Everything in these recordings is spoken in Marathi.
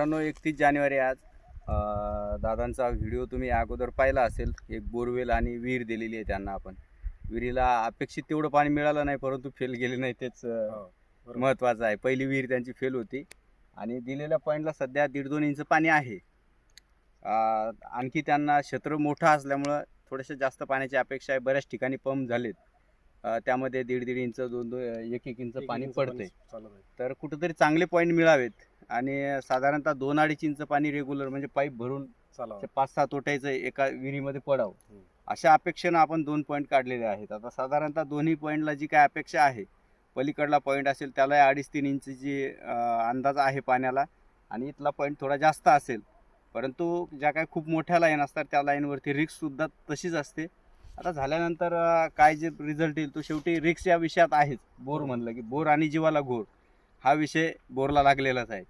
मित्रांनो एकतीस जानेवारी आज दादांचा व्हिडिओ तुम्ही अगोदर पाहिला असेल. एक बोरवेल आणि विहीर दिलेली आहे त्यांना आपण. विहिरीला अपेक्षित तेवढं पाणी मिळालं नाही परंतु फेल गेले नाही तेच बरोबर. महत्त्वाचं आहे. पहिली विहीर त्यांची फेल होती आणि दिलेल्या पॉईंटला सध्या दीड दोन इंच पाणी आहे. आणखी त्यांना क्षेत्र मोठं असल्यामुळं थोडेसे जास्त पाण्याची अपेक्षा आहे. बऱ्याच ठिकाणी पंप झालेत. त्यामध्ये दीड दीड इंच दोन दोन एक एक इंच पाणी आहे. तर कुठंतरी चांगले पॉईंट मिळावेत. आणि साधारणतः दोन अडीच इंच पाणी रेग्युलर म्हणजे पाईप भरून. ते पाच सहा तोट्याचं एका विहिरीमध्ये पडावं. अशा अपेक्षेनं आपण दोन पॉईंट काढलेले आहेत. आता साधारणतः दोन्ही पॉईंटला जी काय अपेक्षा आहे पलीकडला पॉईंट असेल त्याला अडीच तीन इंचची अंदाज आहे पाण्याला आणि इथला पॉईंट थोडा जास्त असेल. परंतु ज्या काय खूप मोठ्या लाईन असतात त्या लाईनवरती रिक्ससुद्धा तशीच असते. आता झाल्यानंतर काय जे रिझल्ट येईल तो शेवटी रिक्स या विषयात आहेच. बोर म्हणलं की बोर आणि जीवाला घोर. हा विषय बोरला लागलेलाच आहे.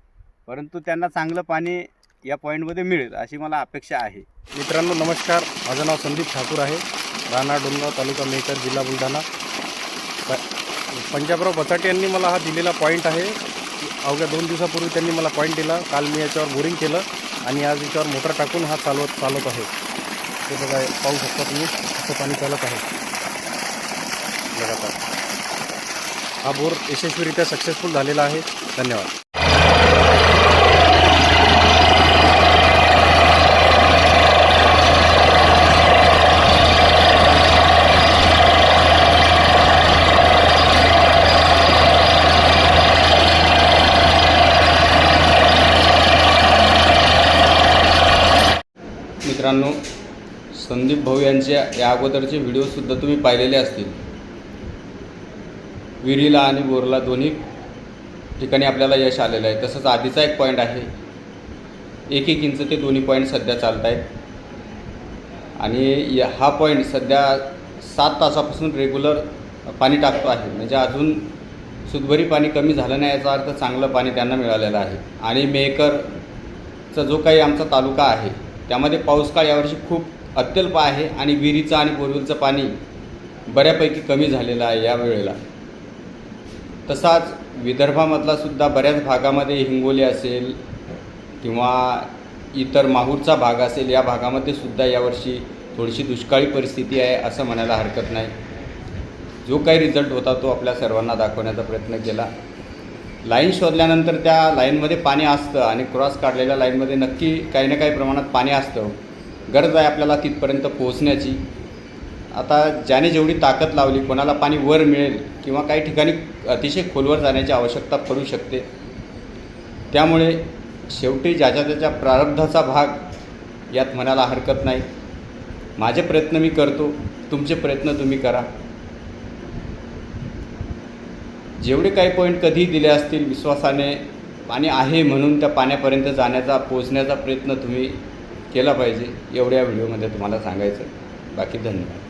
परंतु त्यांना चांगलं पाणी या पॉईंटमध्ये मिळेल अशी मला अपेक्षा आहे. मित्रांनो नमस्कार. माझं नाव संदीप ठाकूर आहे. राणा डोंगराव तालुका मेकर जिल्हा बुलढाणा. प- पंजाबराव बचाटे यांनी मला हा दिलेला पॉईंट आहे. अवघ्या दोन दिवसापूर्वी त्यांनी मला पॉईंट दिला. काल मी याच्यावर बोरिंग केलं आणि आज याच्यावर मोटर टाकून हा चालवत चालत आहे. ते बघा पाहू शकता तुम्ही असं पाणी चालत आहे. लगातार हा बोर यशस्वीरित्या सक्सेसफुल झालेला आहे. धन्यवाद. मित्रांनो संदीप भाऊ यांच्या या अगोदरचे व्हिडिओसुद्धा तुम्ही पाहिलेले असतील. विहिरीला आणि बोरला दोन्ही ठिकाणी आपल्याला यश आलेलं आहे. तसंच आधीचा एक पॉईंट आहे. एक एक इंच ते दोन्ही पॉईंट सध्या चालत आहेत आणि या हा पॉईंट सध्या सात तासापासून रेग्युलर पाणी टाकतो आहे. म्हणजे अजून सुदभरी पाणी कमी झालं नाही याचा अर्थ चांगलं पाणी त्यांना मिळालेलं आहे. आणि मेकरचा जो काही आमचा तालुका आहे त्यामध्ये पाऊस काळ यावर्षी खूप अत्यल्प आहे आणि विहिरीचं आणि बोरवेलचं पाणी बऱ्यापैकी कमी झालेलं आहे या वेळेला. तसाच विदर्भामधला सुद्धा बऱ्याच भागामध्ये हिंगोली असेल किंवा इतर माहूरचा भाग असेल या भागामध्ये सुद्धा यावर्षी थोडीशी दुष्काळी परिस्थिती आहे असं म्हणायला हरकत नाही. जो काही रिझल्ट होता तो आपल्या सर्वांना दाखवण्याचा प्रयत्न केला. लाईन शोधल्यानंतर त्या लाईनमध्ये पाणी असतं आणि क्रॉस काढलेल्या लाईनमध्ये नक्की काही ना काही प्रमाणात पाणी असतं. गरज आहे आपल्याला तिथपर्यंत पोहोचण्याची. आता ज्याने जेवढी ताकद लावली कोणाला पाणी वर मिळेल किंवा काही ठिकाणी अतिशय खोलवर जाण्याची आवश्यकता पडू शकते. त्यामुळे शेवटी ज्याच्या त्याच्या प्रारब्धाचा भाग यात म्हणायला हरकत नाही. माझे प्रयत्न मी करतो तुमचे प्रयत्न तुम्ही करा. जेवढे काही पॉईंट कधी दिले असतील विश्वासाने पाणी आहे म्हणून त्या पाण्यापर्यंत जाण्याचा पोचण्याचा प्रयत्न तुम्ही केला पाहिजे एवढ्या व्हिडिओमध्ये तुम्हाला सांगायचं बाकी धन्यवाद.